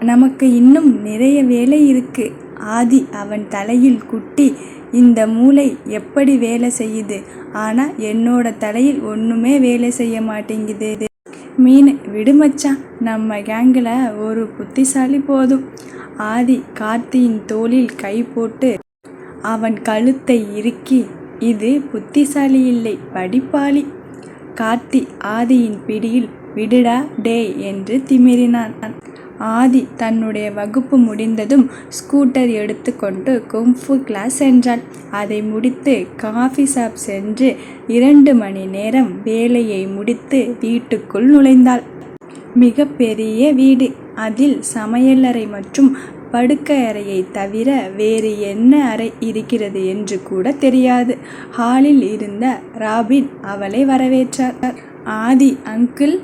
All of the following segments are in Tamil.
நமக்கு இன்னும் நிறைய வேலை இருக்கு. ஆதி அவன் தலையில் குட்டி இந்த மூளை எப்படி வேலை செய்யுது. ஆனா என்னோட தலையில் ஒண்ணுமே வேலை செய்ய மாட்டேங்குது. மீனு விடுமச்சான் நம்ம கேங்கில் ஒரு புத்திசாலி போதும். ஆதி கார்த்தியின் தோளில் கை போட்டு அவன் கழுத்தை இறுக்கி இது புத்திசாலி இல்லை படிப்பாளி. கார்த்தி ஆதியின் பிடியில் விடுடா டேய் என்று திமிறினான். ஆதி தன்னுடைய வகுப்பு முடிந்ததும் ஸ்கூட்டர் எடுத்துக்கொண்டு கொம்ஃபு கிளாஸ் சென்றான். அதை முடித்து காபி ஷாப் சென்று இரண்டு மணி நேரம் வேலையை முடித்து வீட்டுக்குள் நுழைந்தாள். மிகப்பெரிய வீடு. அதில் சமையலறை மற்றும் படுக்கையறையைத் தவிர வேறு என்ன அறை இருக்கிறது என்று கூட தெரியாது. ஹாலில் இருந்த ராபின் அவளை வரவேற்றார். ஆதி அங்கிள்.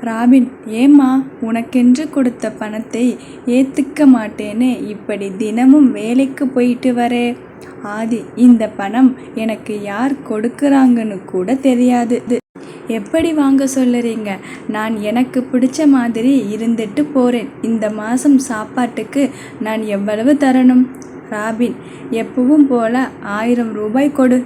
ராபின் ஏம்மா உனக்கென்று கொடுத்த பணத்தை ஏத்துக்க மாட்டேன்னு இப்படி தினமும் வேலைக்கு போயிட்டு வரே. ஆதி இந்த பணம் எனக்கு யார் கொடுக்கறாங்கன்னு கூட தெரியாது. எப்படி வாங்க சொல்லுறீங்க. நான் எனக்கு பிடிச்ச மாதிரி இருந்துட்டு போறேன். இந்த மாசம் சாப்பாட்டுக்கு நான் எவ்வளவு தரணும். ராபின் எப்பவும் போல ஆயிரம் ரூபாய் கொடு.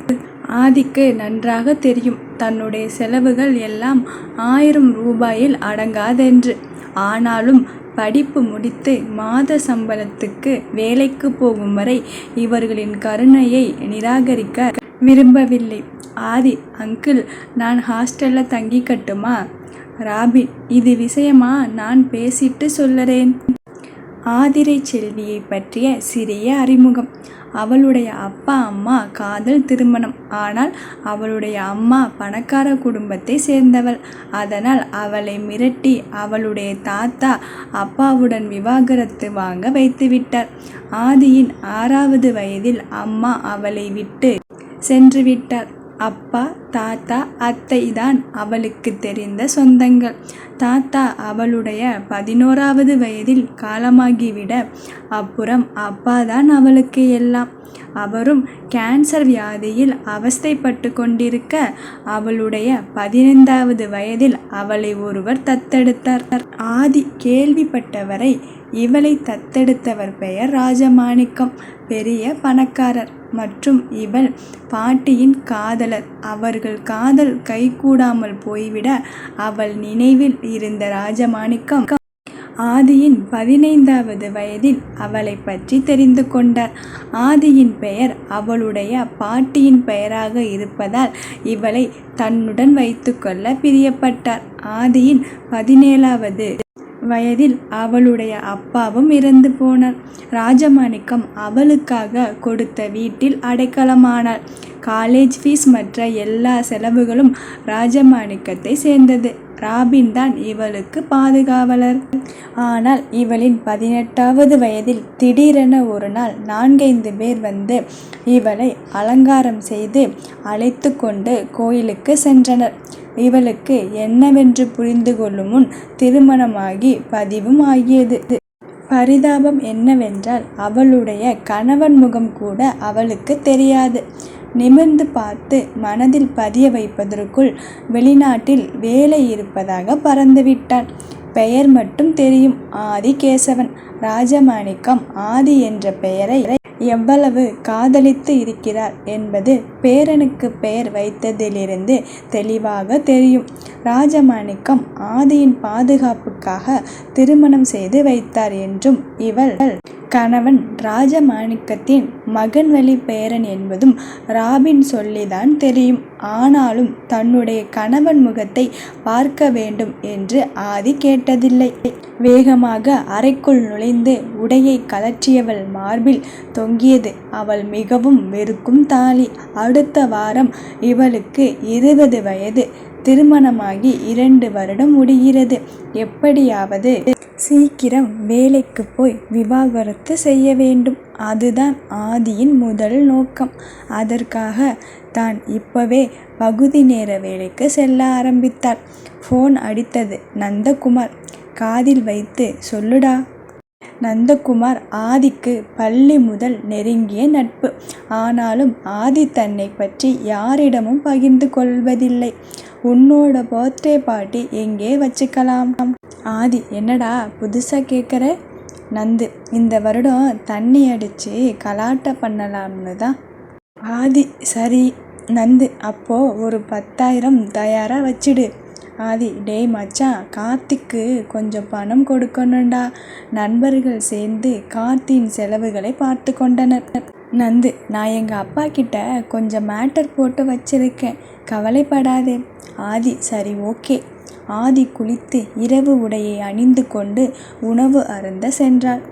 ஆதிக்கு நன்றாக தெரியும் தன்னுடைய செலவுகள் எல்லாம் ஆயிரம் ரூபாயில் அடங்காதென்று. ஆனாலும் படிப்பு முடித்து மாத சம்பளத்துக்கு வேலைக்கு போகும் வரை இவர்களின் கருணையை நிராகரிக்க விரும்பவில்லை. ஆதி அங்கிள் நான் ஹாஸ்டல்ல தங்கிக்கட்டுமா? ராபின் இது விஷயமா நான் பேசிட்டு சொல்லுறேன். ஆதிரைச்செல்வியைப் பற்றிய சிறிய அறிமுகம் அவளுடைய அப்பா அம்மா காதல் திருமணம். ஆனால் அவளுடைய அம்மா பணக்கார குடும்பத்தைச் சேர்ந்தவள். அதனால் அவளை மிரட்டி அவளுடைய தாத்தா அப்பாவுடன் விவாகரத்து வாங்க வைத்துவிட்டார். ஆதியின் ஆறாவது வயதில் அம்மா அவளை விட்டு சென்றுவிட்டார். அப்பா தாத்தா அத்தை தான் அவளுக்கு தெரிந்த சொந்தங்கள். தாத்தா அவளுடைய பதினோராவது வயதில் காலமாகிவிட அப்புறம் அப்பா தான் அவளுக்கு எல்லாம். அவரும் கேன்சர் வியாதியில் அவஸ்தைப்பட்டு கொண்டிருக்க அவளுடைய பதினைந்தாவது வயதில் அவளை ஒருவர் தத்தெடுத்தார். ஆதி கேள்விப்பட்டவரை இவளை தத்தெடுத்தவர் பெயர் ராஜமாணிக்கம். பெரிய பணக்காரர். மற்றும் இவள் பாட்டியின் காதலர். அவர்கள் காதல் கைகூடாமல் போய்விட அவள் நினைவில் இருந்த ராஜமாணிக்கம் ஆதியின் பதினைந்தாவது வயதில் அவளைப் பற்றி தெரிந்து கொண்டார். ஆதியின் பெயர் அவளுடைய பாட்டியின் பெயராக இருப்பதால் இவளை தன்னுடன் வைத்துக்கொள்ள பிரியப்பட்டார். ஆதியின் பதினேழாவது வயதில் அவளுடைய அப்பாவும் இறந்து போனார். ராஜமாணிக்கம் அவளுக்காக கொடுத்த வீட்டில் அடைக்கலமானாள். காலேஜ் ஃபீஸ் மற்ற எல்லா செலவுகளும் ராஜமாணிக்கத்தைச் சேர்ந்தது. ராபின் தான் இவளுக்கு பாதுகாவலர். ஆனால் இவளின் பதினெட்டாவது வயதில் திடீரென ஒரு நாள் நான்கைந்து பேர் வந்து இவளை அலங்காரம் செய்து அழைத்துக்கொண்டு கோயிலுக்கு சென்றனர். இவளுக்கு என்னவென்று புரிந்து கொள்ளும் முன் திருமணமாகி பதிவும் ஆகியது. பரிதாபம் என்னவென்றால் அவளுடைய கணவன் முகம் கூட அவளுக்கு தெரியாது. நிமிர்ந்து பார்த்து மனதில் பதிய வைப்பதற்குள் வெளிநாட்டில் வேலை இருப்பதாக பறந்துவிட்டான். பெயர் மட்டும் தெரியும் ஆதி கேசவன் ராஜமாணிக்கம் ஆதி என்ற பெயரை எவ்வளவு காதலித்து இருக்கிறார் என்பது பேரனுக்கு பெயர் வைத்ததிலிருந்து தெளிவாக தெரியும். ராஜமாணிக்கம் ஆதியின் பாதுகாப்புக்காக திருமணம் செய்து வைத்தார் என்றும் இவள் கணவன் ராஜமாணிக்கத்தின் மகன்வழிப் பேரன் என்பதும் ராபின் சொல்லித்தான் தெரியும். ஆனாலும் தன்னுடைய கணவன் முகத்தை பார்க்க வேண்டும் என்று ஆதி கேட்டதில்லை. வேகமாக அறைக்குள் நுழைந்து உடையைக் கழற்றியவள் மார்பில் தொங்கியது அவள் மிகவும் வெறுக்கும் தாலி. அடுத்த வாரம் இவளுக்கு இருபது வயது. திருமணமாகி இரண்டு வருடம் முடிகிறது. எப்படியாவது சீக்கிரம் வேலைக்கு போய் விவாகரத்து செய்ய வேண்டும். அதுதான் ஆதியின் முதல் நோக்கம். அதற்காக தான் இப்பவே பகுதி நேர வேலைக்கு செல்ல ஆரம்பித்தாள். போன் அடித்தது நந்தகுமார். காதில் வைத்து சொல்லுடா. நந்தகுமார் ஆதிக்கு பள்ளி முதல் நெருங்கிய நட்பு. ஆனாலும் ஆதி தன்னைப் பற்றி யாரிடமும் பகிர்ந்து கொள்வதில்லை. உன்னோட பர்த்டே பார்ட்டி எங்கே வச்சுக்கலாம்? ஆதி என்னடா புதுசாக கேட்குற நந்து இந்த வருடம் தண்ணி அடித்து கலாட்டை பண்ணலாம்னு தான். ஆதி சரி நந்து அப்போது ஒரு பத்தாயிரம் தயாராக வச்சிடு. ஆதி டேய் மச்சான் கார்த்திக்கு கொஞ்சம் பணம் கொடுக்கணும்டா. நண்பர்கள் சேர்ந்து கார்த்தியின் செலவுகளை பார்த்து கொண்டனர். நந்து நான் எங்கள் அப்பா கிட்ட கொஞ்சம் மேட்டர் போட்டு வச்சிருக்கேன். கவலைப்படாதே. ஆதி சரி ஓகே. ஆதி குளித்து இரவு உடையை அணிந்து கொண்டு உணவு அருந்த சென்றாள்.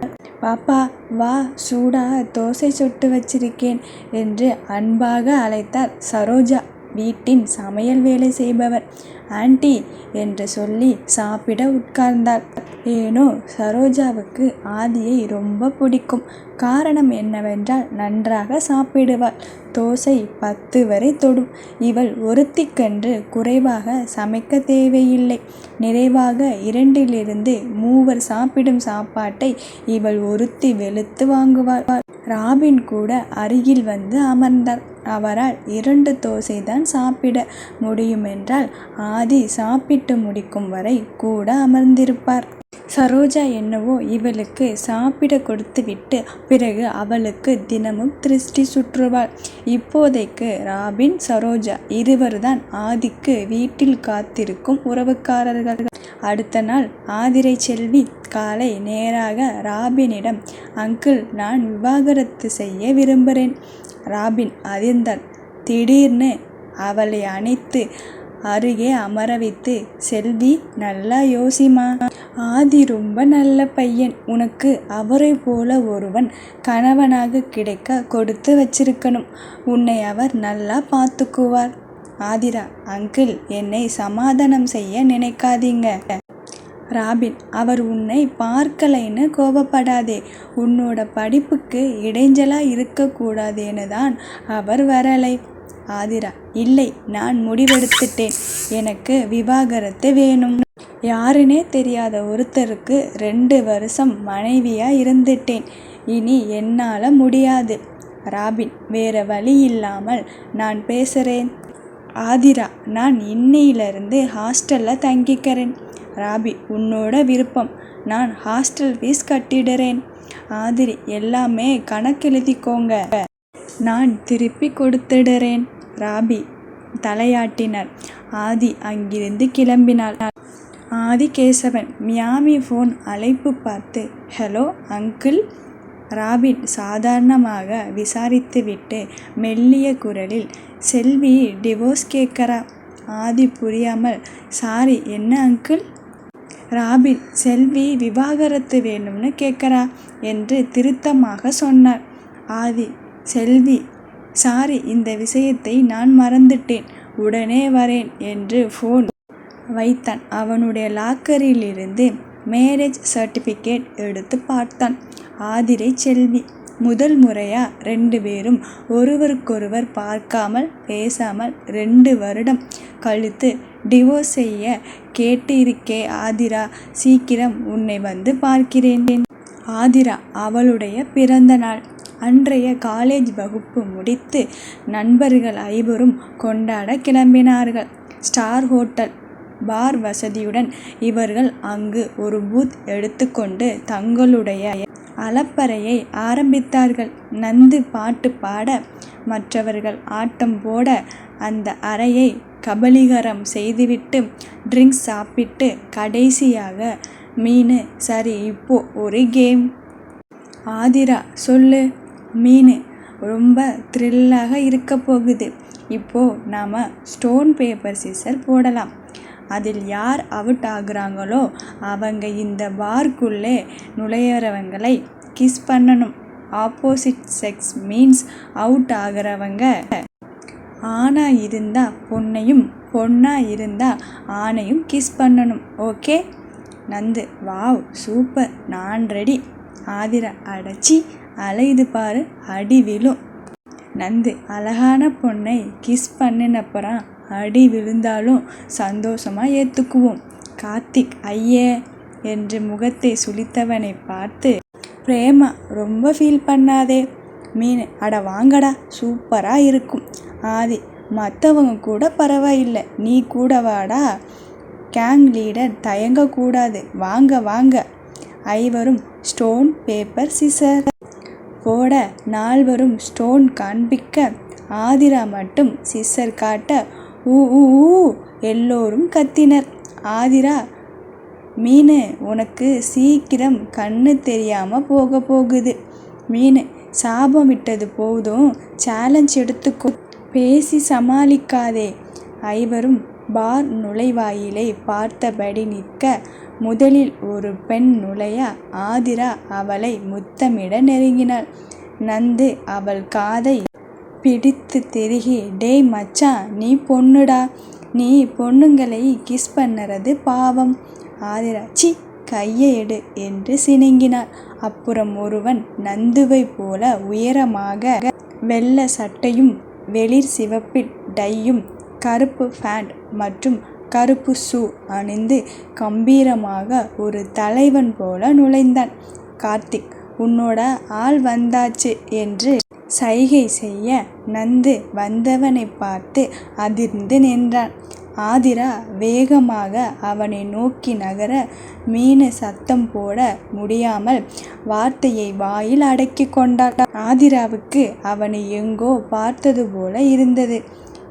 பாப்பா வா சூடா தோசை சுட்டு வச்சிருக்கேன் என்று அன்பாக அழைத்தார் சரோஜா. வீட்டின் சமையல் வேலை செய்பவர். ஆன்ட்டி என்று சொல்லி சாப்பிட உட்கார்ந்தாள். ஏனோ சரோஜாவுக்கு ஆதியை ரொம்ப பிடிக்கும். காரணம் என்னவென்றால் நன்றாக சாப்பிடுவாள். தோசை பத்து வரை தொடும். இவள் ஒருத்திக்கென்று குறைவாக சமைக்க தேவையில்லை. நிறைவாக இரண்டிலிருந்து மூவர் சாப்பிடும் சாப்பாட்டை இவள் ஒருத்தி வெளுத்து வாங்குவாள். ராபின் கூட அருகில் வந்து அமர்ந்தார் அவரால் இரண்டு தோசை தான் சாப்பிட முடியுமென்றால் ஆதி சாப்பிட்டு முடிக்கும் வரை கூட அமர்ந்திருப்பார். சரோஜா என்னவோ இவளுக்கு சாப்பிட கொடுத்துவிட்டு பிறகு அவளுக்கு தினமும் திருஷ்டி சுற்றுவாள். இப்போதைக்கு ராபின் சரோஜா இருவர்தான் ஆதிக்கு வீட்டில் காத்திருக்கும் உறவுக்காரர்கள். அடுத்த நாள் ஆதிரை செல்வி காலை நேராக ராபினிடம் அங்கிள் நான் விவாகரத்து செய்ய விரும்புகிறேன் ராபின் அதிர்ந்தாள். திடீர்னு அவளை அணைத்து அருகே அமர வைத்து செல்வி நல்லா யோசிமா ஆதி ரொம்ப நல்ல பையன். உனக்கு அவரை போல ஒருவன் கணவனாக கிடைக்க கொடுத்து வச்சிருக்கணும். உன்னை அவர் நல்லா பார்த்துக்குவார். ஆதிரா அங்கிள் என்னை சமாதானம் செய்ய நினைக்காதீங்க. ராபின் அவர் உன்னை பார்க்கலைன்னு கோபப்படாதே. உன்னோட படிப்புக்கு இடைஞ்சலா இருக்கக்கூடாதேன்னு தான் அவர் வரலை. ஆதிரா இல்லை நான் முடிவெடுத்துட்டேன். எனக்கு விவாகரத்து வேணும். யாருனே தெரியாத ஒருத்தருக்கு ரெண்டு வருஷம் மனைவியா இருந்துட்டேன். இனி என்னால் முடியாது. ராபின் வேற வழி இல்லாமல் நான் பேசுகிறேன் ஆதிரா நான் இன்னையிலிருந்து ஹாஸ்டலில் தங்கிக்கிறேன். ராபி உன்னோட விருப்பம். நான் ஹாஸ்டல் ஃபீஸ் கட்டிடுறேன். ஆதிரி எல்லாமே கணக்கெழுதிக்கோங்க. நான் திருப்பி கொடுத்துடுறேன். ராபி தலையாட்டினர். ஆதி அங்கிருந்து கிளம்பினாள். ஆதி கேசவன் மியாமி ஃபோன் அழைப்பு பார்த்து ஹலோ அங்கிள். ராபின் சாதாரணமாக விசாரித்துவிட்டு மெல்லிய குரலில் செல்வி டிவோர்ஸ் கேட்கறா. ஆதி புரியாமல் சாரி என்ன அங்கிள்? ராபின் செல்வி விவாகரத்து வேணும்னு கேட்கறா என்று திருத்தமாக சொன்னார். ஆதி செல்வி சாரி இந்த விஷயத்தை நான் மறந்துட்டேன். உடனே வரேன் என்று ஃபோன் வைத்தான். அவனுடைய லாக்கரிலிருந்து மேரேஜ் சர்டிஃபிகேட் எடுத்து பார்த்தான். ஆதிரை செல்வி முதல் முறையா ரெண்டு பேரும் ஒருவருக்கொருவர் பார்க்காமல் பேசாமல் ரெண்டு வருடம் கழித்து டிவோர்ஸ் செய்ய கேட்டிருக்கே ஆதிரா சீக்கிரம் உன்னை வந்து பார்க்கிறேன். ஆதிரா அவளுடைய பிறந்த நாள். அன்றைய காலேஜ் வகுப்பு முடித்து நண்பர்கள் ஐவரும் கொண்டாட கிளம்பினார்கள். ஸ்டார் ஹோட்டல் பார் வசதியுடன் இவர்கள் அங்கு ஒரு பூத் எடுத்துக்கொண்டு தங்களுடைய அலப்பறையை ஆரம்பித்தார்கள். நந்து பாட்டு பாட மற்றவர்கள் ஆட்டம் போட அந்த அறையை கபலீகரம் செய்துவிட்டு ட்ரிங்க்ஸ் சாப்பிட்டு கடைசியாக மீன் சரி இப்போ ஒரு கேம். ஆதிரா சொல்லு. மீன் ரொம்ப த்ரில்லாக இருக்க போகுது. இப்போது நாம் ஸ்டோன் பேப்பர் சீசர் போடலாம். அதில் யார் அவுட் ஆகுறாங்களோ அவங்க இந்த பார்க்குள்ளே நுழையிறவங்களை கிஸ் பண்ணணும். ஆப்போசிட் செக்ஸ் மீன்ஸ் அவுட் ஆகிறவங்க. ஆணாக இருந்தால் பொண்ணையும் பொண்ணாக இருந்தால் ஆணையும் கிஸ் பண்ணணும். ஓகே? Nandu wow super. நான் ரெடி ஆதிர அடைச்சி அலையுது பாரு அடி விழும். நந்து அழகான பொண்ணை கிஸ் பண்ணினப்புறம் அடி விழுந்தாலும் சந்தோஷமாக ஏற்றுக்குவோம் கார்த்திக் ஐயே என்று முகத்தை சுளித்தவனை பார்த்து பிரேமா ரொம்ப ஃபீல் பண்ணாதே. மீன் அட வாங்கடா சூப்பராக இருக்கும். ஆதி மற்றவங்க கூட பரவாயில்லை நீ கூட வாடா. கேங் லீடர் தயங்கக்கூடாது. வாங்க வாங்க. ஐவரும் ஸ்டோன் பேப்பர் சிசர் போட நால்வரும் ஸ்டோன் காண்பிக்க ஆதிரா மட்டும் சிஸர் காட்ட ஊ ஊ ஊ எல்லோரும் கத்தினர். ஆதிரா மீனு உனக்கு சீக்கிரம் கண்ணு தெரியாம போகப் போகுது. மீனு சாபம் விட்டது போதும் சேலஞ்ச் எடுத்துக்கோ. பேசி சமாளிக்காதே. ஐவரும் பார் நுழைவாயிலை பார்த்தபடி நிற்க முதலில் ஒரு பெண் நுழைய ஆதிரா அவளை முத்தமிட நெருங்கினாள். நந்து அவள் காதை பிடித்து திருகி டேய் மச்சான் நீ பொண்ணுடா. நீ பொண்ணுங்களை கிஸ் பண்ணறது பாவம். ஆதிரா ச்சீ கைய எடு என்று சிணுங்கினாள். அப்புறம் ஒருவன் நந்துவைப் போல உயரமாக வெள்ள சட்டையும் வெளிர் சிவப்பில் டையும் கருப்பு பேண்ட் மற்றும் கறுப்பு ஷூ அணிந்து கம்பீரமாக ஒரு தலைவன் போல நுழைந்தான். கார்த்திக் உன்னோட ஆள் வந்தாச்சு என்று சைகை செய்ய நந்து வந்தவனைப் பார்த்து அதிர்ந்து நின்றான். ஆதிரா வேகமாக அவனை நோக்கி நகர மீனு சத்தம் போட முடியாமல் வார்த்தையை வாயில் அடக்கிக் கொண்டாள். ஆதிராவுக்கு அவனை எங்கோ பார்த்தது போல இருந்தது.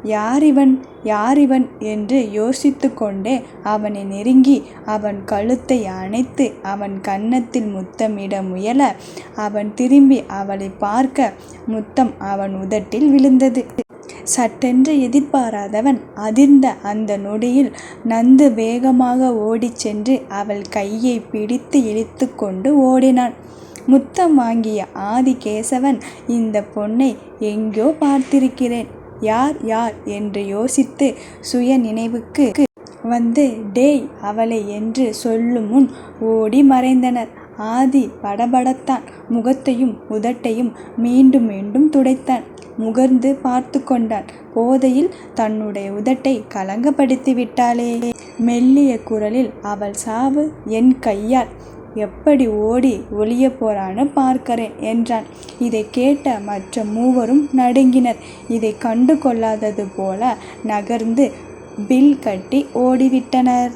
யாரிவன் யாரிவன் என்று யோசித்து கொண்டே அவனை நெருங்கி அவன் கழுத்தை அணைத்து அவன் கன்னத்தில் முத்தமிட முயல அவன் திரும்பி அவளைப் பார்க்க முத்தம் அவன் உதட்டில் விழுந்தது. சட்டென்று எதிர்பாராதவன் அதிர்ந்த அந்த நொடியில் நந்து வேகமாக ஓடிச் சென்று அவள் கையை பிடித்து இழுத்துக் கொண்டு ஓடினான். முத்தம் வாங்கிய ஆதிகேசவன் இந்த பொண்ணை எங்கோ பார்த்திருக்கிறேன். யார் யார் என்று யோசித்து சுய நினைவுக்கு வந்து டேய் அவளை என்று சொல்லும் முன் ஓடி மறைந்தனர். ஆதி படபடத்தான். முகத்தையும் உதட்டையும் மீண்டும் மீண்டும் துடைத்தான். முகர்ந்து பார்த்து கொண்டான். போதையில் தன்னுடைய உதட்டை கலங்கப்படுத்தி விட்டாளே மெல்லிய குரலில் அவள் சாவு என் கையால். எப்படி ஓடி ஒளியப் போறான்னு பார்க்கறேன் என்றான். இதைக் கேட்ட மற்ற மூவரும் நடுங்கினர். இதைக் கண்டு கொள்ளாதது போல நகர்ந்து பில் கட்டி ஓடிவிட்டனர்.